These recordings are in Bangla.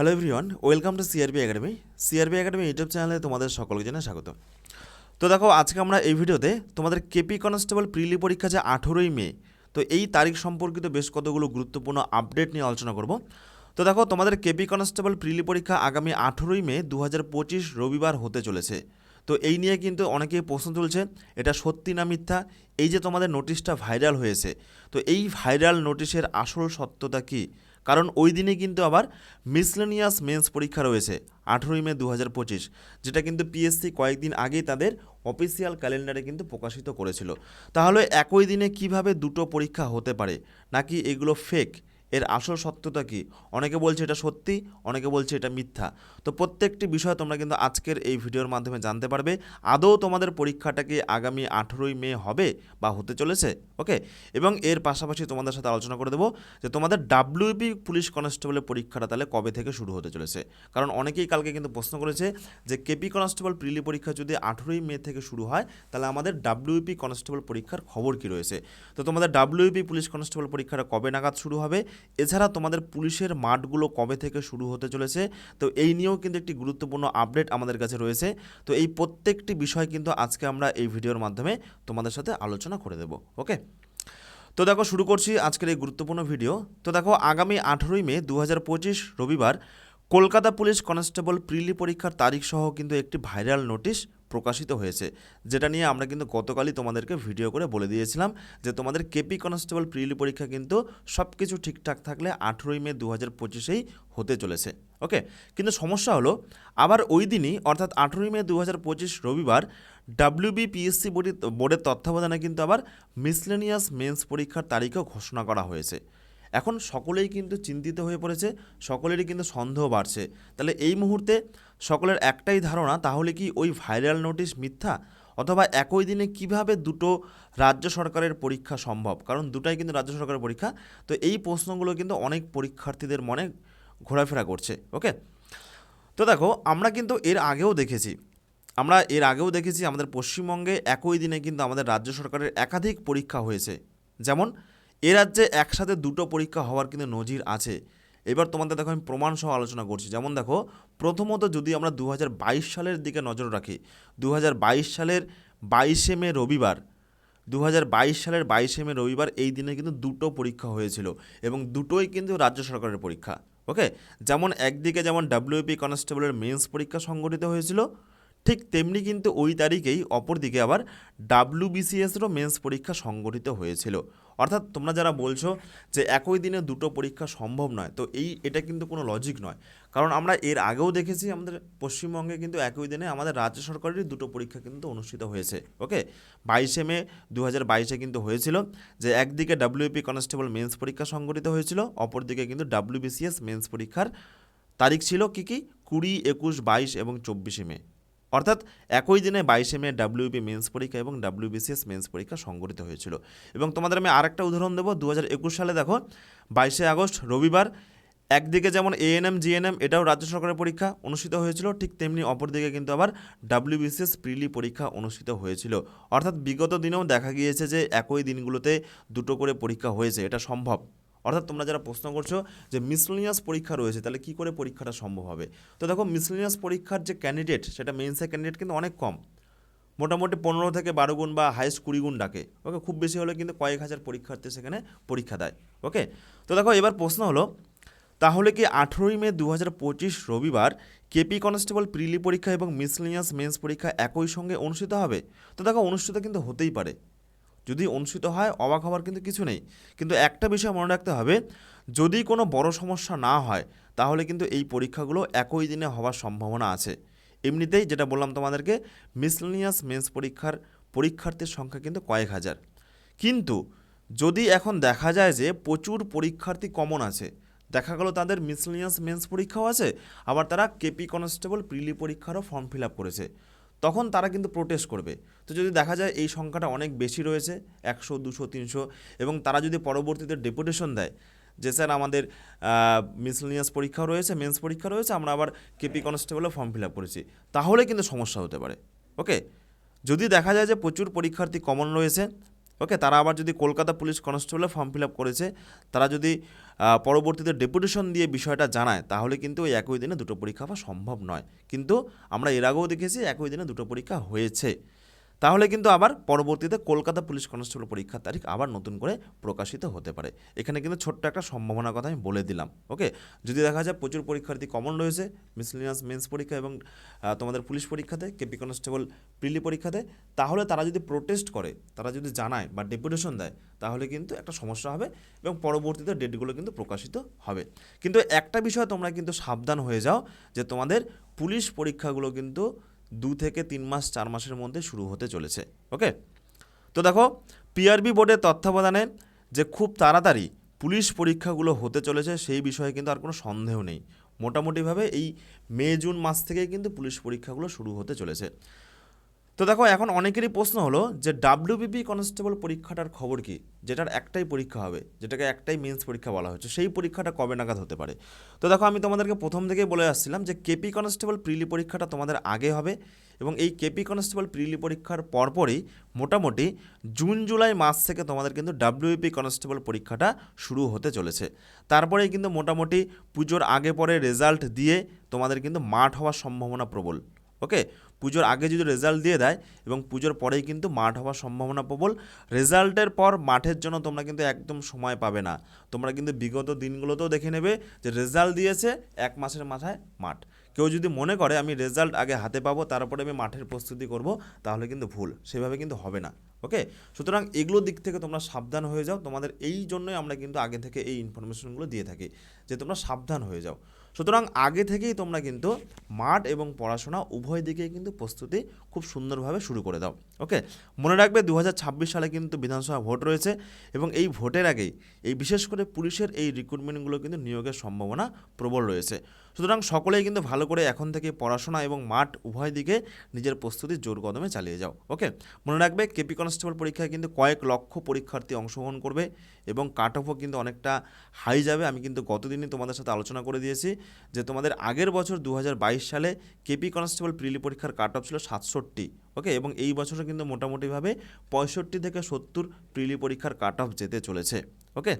Hello everyone welcome to CRB academy CRB academy YouTube চ্যানেলে তোমাদের সকলকে জানাই স্বাগত তো দেখো, আজকে আমরা এই ভিডিওতে তোমাদের কেপি কনস্টেবল প্রিলি পরীক্ষা যে আঠেরোই মে, তো এই তারিখ সম্পর্কিত বেশ কতগুলো গুরুত্বপূর্ণ আপডেট নিয়ে আলোচনা করব। তো দেখো, তোমাদের কেপি কনস্টেবল প্রিলি পরীক্ষা আগামী আঠেরোই মে দু হাজার পঁচিশ রবিবার হতে চলেছে। তো এই নিয়ে কিন্তু অনেকেই প্রশ্ন তুলছে, এটা সত্যি না মিথ্যা? এই যে তোমাদের নোটিশটা ভাইরাল হয়েছে, তো এই ভাইরাল নোটিশের আসল সত্যতা কী? কারণ ওই দিনে কিন্তু আবার মিসলেনিয়াস মেন্স পরীক্ষা রয়েছে, আঠেরোই মে দু হাজার পঁচিশ, যেটা কিন্তু পিএসসি কয়েকদিন আগেই তাদের অফিসিয়াল ক্যালেন্ডারে কিন্তু প্রকাশিত করেছিল। তাহলে একই দিনে কীভাবে দুটো পরীক্ষা হতে পারে? নাকি এগুলো ফেক এর আসল সত্যতা কি? অনেকে বলছে এটা সত্যি, অনেকে বলছে এটা মিথ্যা। তো প্রত্যেকটি বিষয় তোমরা কিন্তু আজকের এই ভিডিওর মাধ্যমে জানতে পারবে। আদৌ তোমাদের পরীক্ষাটা কি আগামী আঠেরোই মে হবে বা হতে চলেছে? ওকে? এবং এর পাশাপাশি তোমাদের সাথে আলোচনা করে দেবো যে তোমাদের ডাব্লিউপি পুলিশ কনস্টেবলের পরীক্ষাটা তাহলে কবে থেকে শুরু হতে চলেছে? কারণ অনেকেই কালকে কিন্তু প্রশ্ন করেছে যে কেপি কনস্টেবল প্রিলি পরীক্ষা যদি আঠেরোই মে থেকে শুরু হয়, তাহলে আমাদের ডাব্লিউপি কনস্টেবল পরীক্ষার খবর কি রয়েছে? তো তোমাদের ডাব্লিউপি পুলিশ কনস্টেবল পরীক্ষাটা কবে নাগাদ শুরু হবে? এছাড়া তোমাদের পুলিশের মাঠগুলো কবে থেকে শুরু হতে চলেছে, তো এই নিয়েও কিন্তু একটি গুরুত্বপূর্ণ আপডেট আমাদের কাছে রয়েছে। তো এই প্রত্যেকটি বিষয় কিন্তু আজকে আমরা এই ভিডিওর মাধ্যমে তোমাদের সাথে আলোচনা করে দেব, ওকে? তো দেখো, শুরু করছি আজকের এই গুরুত্বপূর্ণ ভিডিও। তো দেখো, আগামী আঠেরোই মে দু হাজার পঁচিশ রবিবার কলকাতা পুলিশ কনস্টেবল প্রিলি পরীক্ষার তারিখ সহ কিন্তু একটি ভাইরাল নোটিশ প্রকাশিত হয়েছে। যেটা নিয়ে আমরা কিন্তু গতকালই তোমাদেরকে ভিডিও করে বলে দিয়েছিলাম যে তোমাদের কেপি কনস্টেবল প্রিলি পরীক্ষা কিন্তু সব কিছু ঠিকঠাক থাকলে আঠেরোই মে দু হাজার পঁচিশেই হতে চলেছে। ওকে? কিন্তু সমস্যা হলো, আবার ওই দিনই, অর্থাৎ আঠেরোই মে দু হাজার পঁচিশ রবিবার ডাব্লিউবিপিএসসি বোর্ডের তত্ত্বাবধানে কিন্তু আবার মিসলেনিয়াস মেন্স পরীক্ষার তারিখও ঘোষণা করা হয়েছে। এখন সকলেই কিন্তু চিন্তিত হয়ে পড়েছে, সকলেরই কিন্তু সন্দেহ বাড়ছে। তাহলে এই মুহূর্তে সকলের একটাই ধারণা, তাহলে কি ওই ভাইরাল নোটিশ মিথ্যা? অথবা একই দিনে কীভাবে দুটো রাজ্য সরকারের পরীক্ষা সম্ভব? কারণ দুটাই কিন্তু রাজ্য সরকারের পরীক্ষা। তো এই প্রশ্নগুলো কিন্তু অনেক পরীক্ষার্থীদের মনে ঘোরাফেরা করছে, ওকে? তো দেখো, আমরা কিন্তু এর আগেও দেখেছি, আমরা এর আগেও দেখেছি আমাদের পশ্চিমবঙ্গে একই দিনে কিন্তু আমাদের রাজ্য সরকারের একাধিক পরীক্ষা হয়েছে। যেমন এ রাজ্যে একসাথে দুটো পরীক্ষা হওয়ার কিন্তু নজির আছে। এবার তোমাদের দেখো আমি প্রমাণ সহ আলোচনা করছি। যেমন দেখো, প্রথমত যদি আমরা দু হাজার বাইশ সালের দিকে নজর রাখি দু হাজার বাইশ সালের বাইশে মে রবিবার দু হাজার বাইশ সালের বাইশে মে রবিবার এই দিনে কিন্তু দুটো পরীক্ষা হয়েছিল এবং দুটোই কিন্তু রাজ্য সরকারের পরীক্ষা, ওকে? যেমন একদিকে যেমন ডাব্লিউপি কনস্টেবলের মেন্স পরীক্ষা সংগঠিত হয়েছিল, ঠিক তেমনি কিন্তু ওই তারিখেই অপরদিকে আবার ডাব্লিউবিসিএসেরও মেন্স পরীক্ষা সংগঠিত হয়েছিল। অর্থাৎ তোমরা যারা বলছো যে একই দিনে দুটো পরীক্ষা সম্ভব নয়, তো এই, এটা কিন্তু কোনো লজিক নয়। কারণ আমরা এর আগেও দেখেছি আমাদের পশ্চিমবঙ্গে কিন্তু একই দিনে আমাদের রাজ্য সরকারেরই দুটো পরীক্ষা কিন্তু অনুষ্ঠিত হয়েছে, ওকে? বাইশে মে দু হাজার বাইশে কিন্তু হয়েছিল যে একদিকে ডাব্লিউপি কনস্টেবল মেন্স পরীক্ষা সংগঠিত হয়েছিল, অপরদিকে কিন্তু ডাব্লিউবিসিএস মেন্স পরীক্ষার তারিখ ছিল কি কি? কুড়ি, একুশ, বাইশ এবং চব্বিশে মে। অর্থাৎ একই দিনে বাইশে মে ডাব্লিউপি মেন্স পরীক্ষা এবং ডাব্লিউবিসিএস মেন্স পরীক্ষা সংগঠিত হয়েছিল। এবং তোমাদের আমি আরেকটা উদাহরণ দেবো। দু হাজার একুশ সালে দেখো, বাইশে আগস্ট, রবিবার, একদিকে যেমন এএনএম জিএনএম এটাও রাজ্য সরকারের পরীক্ষা অনুষ্ঠিত হয়েছিল, ঠিক তেমনি অপরদিকে কিন্তু আবার ডাব্লিউবিসিএস প্রিলি পরীক্ষা অনুষ্ঠিত হয়েছিল। অর্থাৎ বিগত দিনেও দেখা গিয়েছে যে একই দিনগুলোতে দুটো করে পরীক্ষা হয়েছে, এটা সম্ভব। অর্থাৎ তোমরা যারা প্রশ্ন করছ যে মিসলিনিয়াস পরীক্ষা রয়েছে, তাহলে কী করে পরীক্ষাটা সম্ভব হবে? তো দেখো মিসলিনিয়াস পরীক্ষার যে ক্যান্ডিডেট সেটা মেন্সের ক্যান্ডিডেট কিন্তু অনেক কম। মোটামুটি পনেরো থেকে বারো গুণ বা হাইস্ট কুড়ি গুণ ডাকে। ওকে, খুব বেশি হলে কিন্তু কয়েক হাজার পরীক্ষার্থী সেখানে পরীক্ষা দেয়। ওকে, তো দেখো, এবার প্রশ্ন হলো, তাহলে কি আঠেরোই মে দু হাজার পঁচিশ রবিবার কেপি কনস্টেবল প্রিলি পরীক্ষা এবং মিসলিনিয়াস মেন্স পরীক্ষা একই সঙ্গে অনুষ্ঠিত হবে? তো দেখো, অনুষ্ঠিত কিন্তু হতেই পারে। যদি অনুষ্ঠিত হয়, অবাক হওয়ার কিন্তু কিছু নেই। কিন্তু একটা বিষয় মনে রাখতে হবে, যদি কোনো বড় সমস্যা না হয়, তাহলে কিন্তু এই পরীক্ষাগুলো একই দিনে হওয়ার সম্ভাবনা আছে। এমনিতেই যেটা বললাম তোমাদেরকে মিসলেনিয়াস মেন্স পরীক্ষার, পরীক্ষার্থীর সংখ্যা কিন্তু কয়েক হাজার। কিন্তু যদি এখন দেখা যায় যে প্রচুর পরীক্ষার্থী কমন আছে, দেখা গেল তাদের মিসলেনিয়াস মেন্স পরীক্ষাও আছে, আবার তারা কেপি কনস্টেবল প্রিলি পরীক্ষারও ফর্ম ফিল আপ করেছে। তখন তারা কিন্তু প্রোটেস্ট করবে। তো যদি দেখা যায় এই সংখ্যাটা অনেক বেশি রয়েছে, একশো, দুশো, তিনশো, এবং তারা যদি পরবর্তীতে ডেপুটেশন দেয়, যে স্যার আমাদের মিসলিনিয়াস পরীক্ষা রয়েছে মেন্স পরীক্ষা রয়েছে, আমরা আবার কেপি কনস্টেবলও ফর্ম ফিল আপ করেছি। তাহলে কিন্তু সমস্যা হতে পারে। ওকে যদি দেখা যায় যে প্রচুর পরীক্ষার্থী কমন রয়েছে ওকে তারা আবার যদি কলকাতা পুলিশ কনস্টেবলে ফর্ম ফিল আপ করেছে, তারা যদি পরবর্তীতে ডেপুটেশন দিয়ে বিষয়টা জানায়, তাহলে কিন্তু ওই একই দিনে দুটো পরীক্ষা হওয়া সম্ভব নয়। কিন্তু আমরা এর আগেও দেখেছি একই দিনে দুটো পরীক্ষা হয়েছে। তাহলে কিন্তু আবার পরবর্তীতে কলকাতা পুলিশ কনস্টেবল পরীক্ষার তারিখ আবার নতুন করে প্রকাশিত হতে পারে। এখানে কিন্তু ছোট্ট একটা সম্ভাবনার কথা আমি বলে দিলাম, ওকে? যদি দেখা যায় প্রচুর পরীক্ষার্থী কমন রয়েছে মিসলিনিয়াস মেন্স পরীক্ষা এবং তোমাদের পুলিশ পরীক্ষাতে কেপি কনস্টেবল প্রিলি পরীক্ষাতে তাহলে তারা যদি প্রোটেস্ট করে, তারা যদি জানায় বা ডেপুটেশন দেয়, তাহলে কিন্তু একটা সমস্যা হবে এবং পরবর্তীতে ডেটগুলো কিন্তু প্রকাশিত হবে। কিন্তু একটা বিষয় তোমরা কিন্তু সাবধান হয়ে যাও যে তোমাদের পুলিশ পরীক্ষাগুলো কিন্তু দু থেকে তিন মাস, চার মাসের মধ্যে শুরু হতে চলেছে, ওকে? তো দেখো পিআরবি বোর্ডের তত্ত্বাবধানে যে খুব তাড়াতাড়ি পুলিশ পরীক্ষাগুলো হতে চলেছে, সেই বিষয়ে কিন্তু আর কোনো সন্দেহ নেই। মোটামুটিভাবে এই মে, জুন মাস থেকেই কিন্তু পুলিশ পরীক্ষাগুলো শুরু হতে চলেছে। তো দেখো, এখন অনেকেরই প্রশ্ন হলো যে ডাব্লিউবিপি কনস্টেবল পরীক্ষাটার খবর কি? যেটার একটাই পরীক্ষা হবে, যেটাকে একটাই মেন্স পরীক্ষা বলা হচ্ছে সেই পরীক্ষাটা কবে নাগাদ হতে পারে? তো দেখো, আমি তোমাদেরকে প্রথম থেকেই বলে আসছিলাম যে কেপি কনস্টেবল প্রিলি পরীক্ষাটা তোমাদের আগে হবে এবং এই কেপি কনস্টেবল প্রিলি পরীক্ষার পরপরই মোটামুটি জুন জুলাই মাস থেকে তোমাদের কিন্তু ডাব্লিউপি কনস্টেবল পরীক্ষাটা শুরু হতে চলেছে। তারপরেই কিন্তু মোটামুটি পুজোর আগে পরে রেজাল্ট দিয়ে তোমাদের কিন্তু মাঠ হওয়ার সম্ভাবনা প্রবল। ওকে? পুজোর আগে যদি রেজাল্ট দিয়ে দেয় এবং পুজোর পরেই কিন্তু মাঠ হওয়ার সম্ভাবনা প্রবল রেজাল্টের পর মাঠের জন্য তোমরা কিন্তু একদম সময় পাবে না। তোমরা কিন্তু বিগত দিনগুলোতেও দেখে নেবে যে রেজাল্ট দিয়েছে এক মাসের মাথায় মাঠ। কেউ যদি মনে করে আমি রেজাল্ট আগে হাতে পাবো, তারপরে আমি মাঠের প্রস্তুতি করব, তাহলে কিন্তু ভুল। সেভাবে কিন্তু হবে না। ওকে? সুতরাং এগুলোর দিক থেকে তোমরা সাবধান হয়ে যাও। তোমাদের এই জন্যই আমরা কিন্তু আগে থেকে এই ইনফরমেশনগুলো দিয়ে থাকি, যে তোমরা সাবধান হয়ে যাও। সুতরাং আগে থেকেই তোমরা কিন্তু মাঠ এবং পড়াশোনা উভয় দিকেই কিন্তু প্রস্তুতি খুব সুন্দরভাবে শুরু করে দাও। ওকে? মনে রাখবে দু হাজার ছাব্বিশ সালে কিন্তু বিধানসভা ভোট রয়েছে এবং এই ভোটের আগেই এই বিশেষ করে পুলিশের এই রিক্রুটমেন্টগুলো কিন্তু নিয়োগের সম্ভাবনা প্রবল রয়েছে। সুতরাং সকলেই কিন্তু ভালো করে এখন থেকে পড়াশোনা এবং মাঠ উভয় দিকে নিজের প্রস্তুতি জোর কদমে চালিয়ে যাও, ওকে? মনে রাখবে কেপি কনস্টেবল পরীক্ষায় কিন্তু কয়েক লক্ষ পরীক্ষার্থী অংশগ্রহণ করবে এবং কাট অফও কিন্তু অনেকটা হাই যাবে। আমি কিন্তু গতদিনই তোমাদের সাথে আলোচনা করে দিয়েছি যে তোমাদের আগের বছর দু হাজার বাইশ সালে কেপি কনস্টেবল প্রিলি পরীক্ষার কাট অফ ছিল সাতষট্টি, ওকে? এবং এই বছরও কিন্তু মোটামুটিভাবে পঁয়ষট্টি থেকে সত্তর প্রিলি পরীক্ষার কাট অফ যেতে চলেছে, ওকে?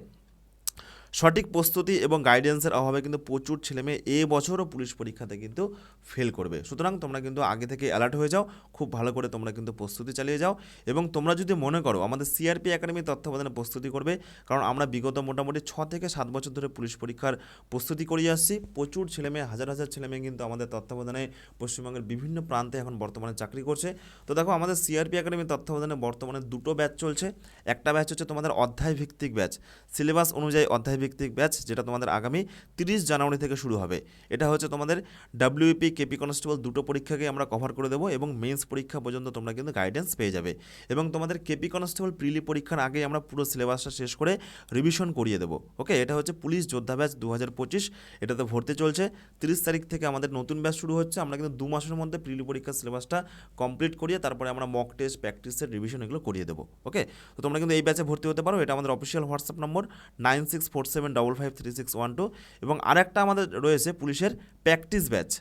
সঠিক প্রস্তুতি এবং গাইডেন্সের অভাবে কিন্তু প্রচুর ছেলেমেয়ে এ বছরও পুলিশ পরীক্ষাতে কিন্তু ফেল করবে। সুতরাং তোমরা কিন্তু আগে থেকে অ্যালার্ট হয়ে যাও, খুব ভালো করে তোমরা কিন্তু প্রস্তুতি চালিয়ে যাও এবং তোমরা যদি মনে করো আমাদের সিআরপি একাডেমি তত্ত্বাবধানে প্রস্তুতি করবে, কারণ আমরা বিগত মোটামুটি ছ থেকে সাত বছর ধরে পুলিশ পরীক্ষার প্রস্তুতি করিয়ে আসছি, প্রচুর ছেলেমেয়ে, হাজার হাজার ছেলেমেয়ে কিন্তু আমাদের তত্ত্বাবধানে পশ্চিমবঙ্গের বিভিন্ন প্রান্তে এখন বর্তমানে চাকরি করছে। তো দেখো আমাদের সিআরপি একাডেমি তত্ত্বাবধানে বর্তমানে দুটো ব্যাচ চলছে, একটা ব্যাচ হচ্ছে তোমাদের অধ্যায় ভিত্তিক ব্যাচ সিলেবাস অনুযায়ী অধ্যায় ভিত্তিক ব্যাচ, যেটা তোমাদের আগামী তিরিশ জানুয়ারি থেকে শুরু হবে। এটা হচ্ছে তোমাদের ডাব্লিউপি কেপি কনস্টেবল দুটো পরীক্ষাকে আমরা কভার করে দেবো এবং মেন্স পরীক্ষা পর্যন্ত তোমরা কিন্তু গাইডেন্স পেয়ে যাবে। এবং তোমাদের কেপি কনস্টেবল প্রিলি পরীক্ষার আগে আমরা পুরো সিলেবাসটা শেষ করে রিভিশন করিয়ে দেবো। ওকে এটা হচ্ছে পুলিশ যোদ্ধা ব্যাচ দু হাজার পঁচিশ। এটাতে ভর্তি চলছে। তিরিশ তারিখ থেকে আমাদের নতুন ব্যাচ শুরু হচ্ছে। আমরা কিন্তু দু মাসের মধ্যে প্রিলি পরীক্ষার সিলেবাসটা কমপ্লিট করিয়ে তারপরে আমরা মক টেস্ট প্র্যাকটিসের রিভিশন এগুলো করিয়ে দেবো। ওকে তো তোমরা কিন্তু এই ব্যাচে ভর্তি হতে পারো। এটা আমাদের official WhatsApp number nine six four seven double five three six one two এবং আরেকটা আমাদের রয়েছে পুলিশের প্র্যাকটিস ব্যাচ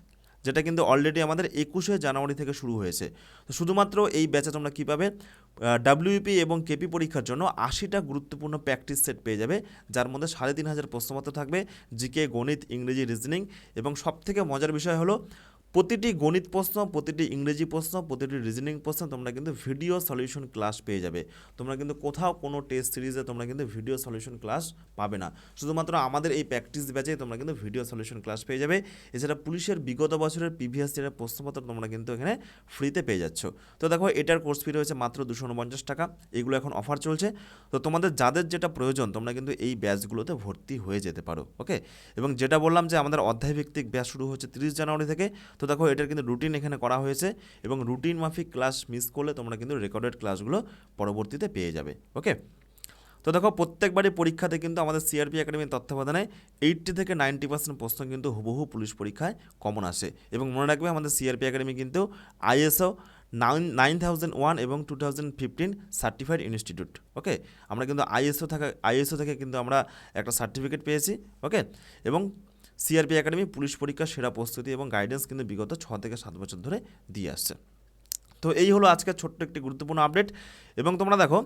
যেটা কিন্তু অলরেডি আমাদের একুশে জানুয়ারি থেকে শুরু হয়েছে। তো শুধুমাত্র এই ব্যাচে তোমরা কী পাবে? ডাব্লিউপি এবং কেপি পরীক্ষার জন্য আশিটা গুরুত্বপূর্ণ প্র্যাকটিস সেট পেয়ে যাবে, যার মধ্যে সাড়ে তিন হাজার প্রশ্নপত্র থাকবে জিকে গণিত, ইংরেজি রিজনিং এবং সবথেকে মজার বিষয় হলো প্রতিটি গণিত প্রশ্ন, প্রতিটি ইংরেজি প্রশ্ন, প্রতিটি রিজনিং প্রশ্ন তোমরা কিন্তু ভিডিও সলিউশন ক্লাস পেয়ে যাবে। তোমরা কিন্তু কোথাও কোনো টেস্ট সিরিজে তোমরা কিন্তু ভিডিও সলিউশন ক্লাস পাবে না। শুধুমাত্র আমাদের এই প্র্যাকটিস ব্যাচে তোমরা কিন্তু ভিডিও সলিউশন ক্লাস পেয়ে যাবে। এছাড়া পুলিশের বিগত বছরের প্রিভিয়াস ইয়ারের প্রশ্নপত্র তোমরা কিন্তু এখানে ফ্রিতে পেয়ে যাচ্ছ। তো দেখো, এটার কোর্স ফি রয়েছে মাত্র দুশো উনপঞ্চাশ টাকা। এগুলো এখন অফার চলছে। তো তোমাদের যাদের যেটা প্রয়োজন, তোমরা কিন্তু এই ব্যাচগুলোতে ভর্তি হয়ে যেতে পারো ওকে এবং যেটা বললাম যে আমাদের অধ্যায় ভিত্তিক ব্যাচ শুরু হচ্ছে তিরিশ জানুয়ারি থেকে। তো দেখো, এটার কিন্তু রুটিন এখানে করা হয়েছে এবং রুটিন মাফিক ক্লাস মিস করলে তোমরা কিন্তু রেকর্ডেড ক্লাসগুলো পরবর্তীতে পেয়ে যাবে ওকে তো দেখো, প্রত্যেকবারই পরীক্ষাতে কিন্তু আমাদের সিআরপি একাডেমির তত্ত্বাবধানে এইট্টি থেকে নাইনটি পার্সেন্ট প্রশ্ন কিন্তু হুবহু পুলিশ পরীক্ষায় কমন আসে এবং মনে রাখবে, আমাদের সিআরপি একাডেমি কিন্তু ISO nine nine thousand one এবং two thousand fifteen certified institute okay আমরা কিন্তু আইএসও থাকা আইএসও থেকে কিন্তু আমরা একটা সার্টিফিকেট পেয়েছি ওকে এবং সিআরপি একাডেমি পুলিশ পরীক্ষার সেরা প্রস্তুতি এবং গাইডেন্স কিন্তু বিগত ছ থেকে সাত বছর ধরে দিয়ে আসছে। তো এই হলো আজকের ছোট্ট একটি গুরুত্বপূর্ণ আপডেট এবং তোমরা দেখো,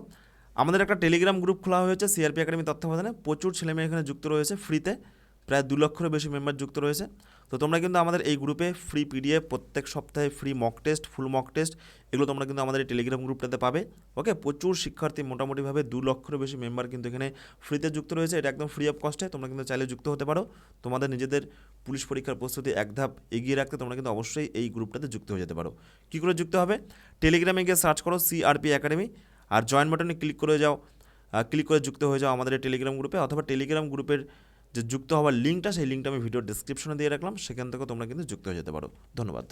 আমাদের একটা টেলিগ্রাম গ্রুপ খোলা হয়েছে, সিআরপি একাডেমি তত্ত্বাবধানে। প্রচুর ছেলেমেয়ে এখানে যুক্ত রয়েছে ফ্রিতে প্রায় দু লক্ষেরও বেশি মেম্বার যুক্ত রয়েছে। তো তোমরা কিন্তু আমাদের এই গ্রুপে ফ্রি পিডিএফ প্রত্যেক সপ্তাহে free mock test full mock test এগুলো তোমরা কিন্তু আমাদের এই টেলিগ্রাম গ্রুপটাতে পাবে। ওকে প্রচুর শিক্ষার্থী মোটামুটিভাবে দু লক্ষেরও বেশি মেম্বার কিন্তু এখানে ফ্রিতে যুক্ত রয়েছে। এটা একদম ফ্রি অফ কস্টে তোমরা কিন্তু চাইলে যুক্ত হতে পারো। তোমাদের নিজেদের পুলিশ পরীক্ষার প্রস্তুতি এক ধাপ এগিয়ে রাখতে তোমরা কিন্তু অবশ্যই এই গ্রুপটাতে যুক্ত হয়ে যেতে পারো। কী করে যুক্ত হবে? টেলিগ্রামে গিয়ে সার্চ করো সিআরপি একাডেমি আর জয়েন বাটনে ক্লিক করে যাও। ক্লিক করে যুক্ত হয়ে যাও আমাদের টেলিগ্রাম গ্রুপে অথবা টেলিগ্রাম গ্রুপের যে যুক্ত হওয়ার লিঙ্কটা, সেই লিঙ্কটা আমি ভিডিও ডিসক্রিপশনে দিয়ে রাখলাম, সেখান থেকে তোমরা কিন্তু যুক্ত হয়ে যেতে পারো। ধন্যবাদ।